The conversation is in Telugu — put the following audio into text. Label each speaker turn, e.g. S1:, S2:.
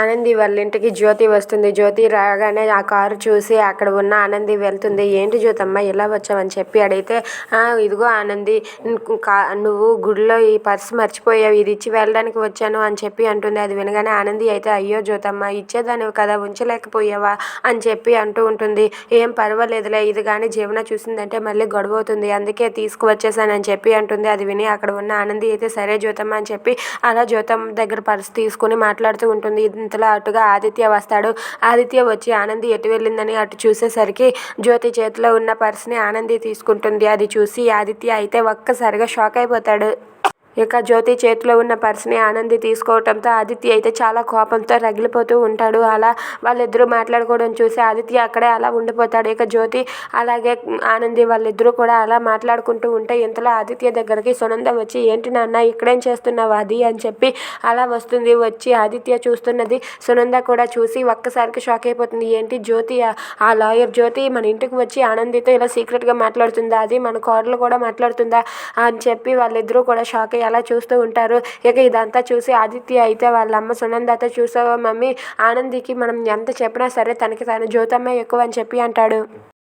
S1: ఆనంది వాళ్ళ ఇంటికి జ్యోతి వస్తుంది. జ్యోతి రాగానే ఆ కారు చూసి అక్కడ ఉన్న ఆనంది వెళ్తుంది. ఏంటి జ్యోతమ్మ ఇలా వచ్చావని చెప్పి అడిగితే ఇదిగో ఆనంది కా నువ్వు గుడిలో ఈ పర్స్ మర్చిపోయావు. ఇది ఇచ్చి వెళ్ళడానికి వచ్చాను అని చెప్పి అంటుంది. అది వినగానే ఆనంది అయితే అయ్యో జ్యోతమ్మ ఇచ్చేదానివి కదా ఉంచలేకపోయావా అని చెప్పి అంటూ ఉంటుంది. ఏం పర్వాలేదులే ఇది కానీ జీవన చూసిందంటే మళ్ళీ గొడవ అవుతుంది. అందుకే తీసుకువచ్చేసానని చెప్పి అంటుంది. అది విని అక్కడ ఉన్న ఆనంది అయితే సరే జ్యోతమ్మ అని చెప్పి అలా జ్యోతమ్మ దగ్గర పర్స్ తీసుకుని మాట్లాడుతూ ఉంటుంది. ఇంతలో అటుగా ఆదిత్య వస్తాడు. ఆదిత్య వచ్చి ఆనంది ఎటు వెళ్ళిందని అటు చూసేసరికి జ్యోతి చేతిలో ఉన్న పర్స్ని ఆనంది తీసుకుంటుంది. అది చూసి ఆదిత్య అయితే ఒక్కసారిగా షాక్ అయిపోతాడు. ఇక జ్యోతి చేతిలో ఉన్న పర్స్ని ఆనంది తీసుకోవటంతో ఆదిత్య అయితే చాలా కోపంతో రగిలిపోతూ ఉంటాడు. అలా వాళ్ళిద్దరూ మాట్లాడుకోవడం చూసి ఆదిత్య అక్కడే అలా ఉండిపోతాడు. ఇక జ్యోతి అలాగే ఆనంది వాళ్ళిద్దరూ కూడా అలా మాట్లాడుకుంటూ ఉంటే ఇంతలో ఆదిత్య దగ్గరికి సునంద వచ్చి ఏంటి నాన్న ఇక్కడేం చేస్తున్నావు అది? అని చెప్పి అలా వస్తుంది. వచ్చి ఆదిత్య చూస్తున్నది సునంద కూడా చూసి ఒక్కసారికి షాక్ అయిపోతుంది. ఏంటి జ్యోతి ఆ లాయర్ జ్యోతి మన ఇంటికి వచ్చి ఆనందితో ఇలా సీక్రెట్గా మాట్లాడుతుందా? అది మన కోడలు కూడా మాట్లాడుతుందా? అని చెప్పి వాళ్ళిద్దరూ కూడా షాక్ అలా చూస్తూ ఉంటారు. ఇక ఇదంతా చూసి ఆదిత్య అయితే వాళ్ళ అమ్మ సునందతో చూసావా మమ్మీ? ఆనందికి మనం ఎంత చెప్పినా సరే తనకి తను జ్యోతమ్మ ఎక్కువ అని చెప్పి అంటాడు.